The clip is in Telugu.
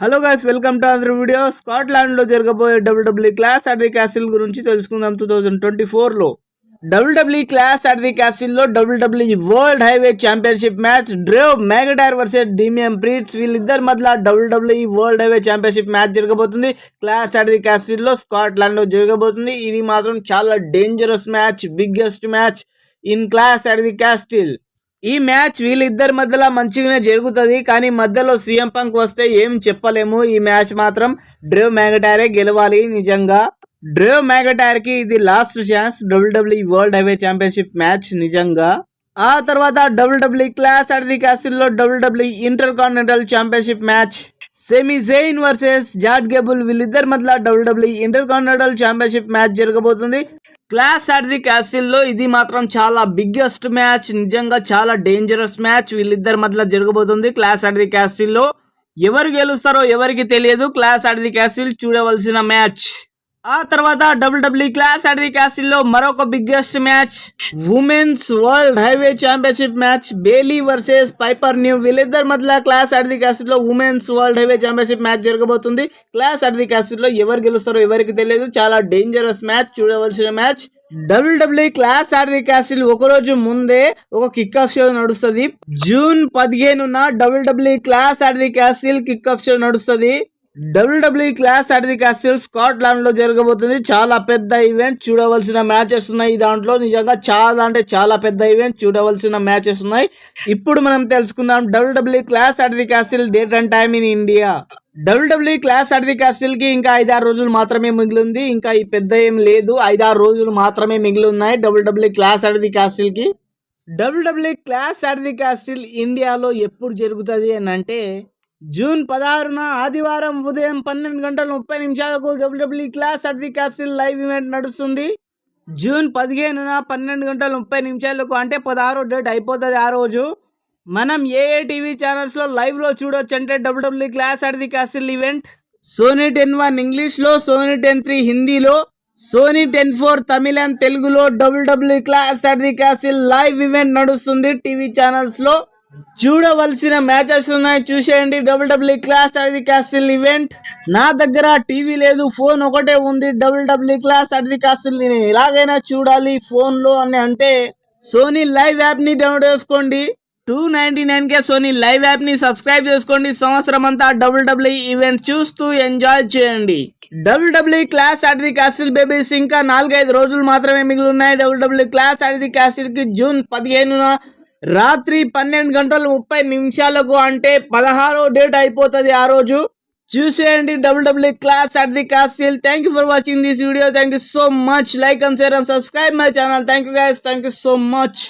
Hello guys welcome to other video స్కాట్లాండ్లో జరగబోయే WWE clash at the castle గురించి తెలుసుకుందాం టూ థౌజండ్ ట్వంటీ ఫోర్లో W W clash at the క్యాసిల్లో WWE world heavyweight championship match Drew McIntyre versus Damian Priest వీళ్ళిద్దరి మధ్య WWE world heavyweight championship match జరగబోతుంది. క్లాస్ అట్ ది క్యాసిల్లో లో జరగబోతుంది. ఇది మాత్రం చాలా dangerous match biggest match in clash at the castle ఈ మ్యాచ్ వీళ్ళిద్దరి మధ్యలో మంచిగానే జరుగుతుంది కానీ మధ్యలో సీఎం పంక్ వస్తే ఏం చెప్పలేము. ఈ మ్యాచ్ మాత్రం డ్రేవ్ మ్యాగటైరే గెలవాలి నిజంగా. డ్రేవ్ మ్యాగటైర్కి ఇది last chance WWE world heavyweight championship match నిజంగా. ఆ తర్వాత WWE clash at the castle WWE intercontinental championship match Sami Zayn versus Chad Gable వీళ్ళిద్దరి మధ్య W W intercontinental championship match జరగబోతుంది. క్లాస్ అట్ ది క్యాస్టిల్లో ఇది మాత్రం చాలా బిగ్గెస్ట్ మ్యాచ్ నిజంగా చాలా డేంజరస్ మ్యాచ్ వీళ్ళిద్దరి మధ్య జరగబోతుంది క్లాస్ అట్ ది క్యాస్టిల్లో ఎవరు గెలుస్తారో ఎవరికి తెలియదు క్లాస్ అట్ ది క్యాసిల్ చూడవలసిన మ్యాచ్ ఆ తర్వాత డబ్ల్యూడబ్ల్యూ క్లాస్ అట్ ది క్యాసిల్లో మరొక biggest match women's world heavyweight championship match Bayley versus Piper Niven వీళ్ళిద్దరి మధ్య clash at the క్యాసిల్లో women's world heavyweight championship match జరగబోతుంది. క్లాస్ అట్ ది క్యాసిల్లో ఎవరు గెలుస్తారో ఎవరికి తెలియదు. చాలా డేంజరస్ మ్యాచ్ చూడవలసిన match WWE clash e at the castle ఒక రోజు ముందే ఒక కిక్ ఆఫ్ షో నడుస్తుంది. జూన్ పదిహేనున W W clash e are the castle kick off show నడుస్తుంది. WWE clash at the castle స్కాట్లాండ్లో జరగబోతుంది. చాలా పెద్ద ఈవెంట్ చూడవలసిన మ్యాచెస్ ఉన్నాయి. దాంట్లో నిజంగా చాలా అంటే చాలా పెద్ద ఈవెంట్ చూడవలసిన మ్యాచెస్ ఉన్నాయి. ఇప్పుడు మనం తెలుసుకుందాం WWE clash at the castle date and time in India WWE clash at the క్యాసిల్కి ఇంకా ఐదారు రోజులు మాత్రమే మిగిలి ఉంది ఇంకా ఈ పెద్ద ఏం లేదు. ఐదారు రోజులు మాత్రమే మిగిలి ఉన్నాయి W W clash at the క్యాసిల్కి WWE clash at the castle ఇండియాలో ఎప్పుడు జరుగుతుంది అని అంటే జూన్ పదహారున ఆదివారం ఉదయం పన్నెండు గంటల ముప్పై నిమిషాలకు WWE clash at the castle live event నడుస్తుంది. జూన్ పదిహేనున పన్నెండు గంటల ముప్పై నిమిషాలకు అంటే పదహారో డేట్ అయిపోతుంది ఆ రోజు. మనం ఏ ఏ టీవీ ఛానల్స్లో లైవ్లో చూడొచ్చు అంటే WWE clash at the castle event. Sony ten one ఇంగ్లీష్లో సోనీ టెన్ త్రీ హిందీలో Sony ten four Tamil and తెలుగులో WWE clash at the castle live event నడుస్తుంది టీవీ ఛానల్స్లో. చూడవలసిన మ్యాచెస్ ఉన్నాయి. చూసేయండి. WWE clash at castle event నా దగ్గర టీవీ లేదు ఫోన్ ఒకటే ఉంది. డబ్ల్యూడబ్ల్యూ క్లాస్ అట్ ది నేను ఎలాగైనా చూడాలి ఫోన్లో అని అంటే సోనీ లైవ్ యాప్ని డౌన్లోడ్ చేసుకోండి. టూ నైన్టీ నైన్కే సోనీ లైవ్ యాప్ని సబ్స్క్రైబ్ చేసుకోండి. సంవత్సరం అంతా డబ్ల్యూడబ్ల్యూ ఈవెంట్ చూస్తూ ఎంజాయ్ చేయండి. WWE clash at the castle babies ఇంకా నాలుగైదు రోజులు మాత్రమే మిగిలి ఉన్నాయి. డబ్ల్యూడబ్ల్యూ క్లాస్ అట్ ది క్యాస్టిల్కి జూన్ పదిహేనున రాత్రి పన్నెండు గంటల ముప్పై నిమిషాలకు అంటే పదహారో డేట్ అయిపోతుంది ఆ రోజు. చూసేయండి WWE clash at the castle thank you for watching this video thank you so much like and share and subscribe my channel thank you guys thank you so much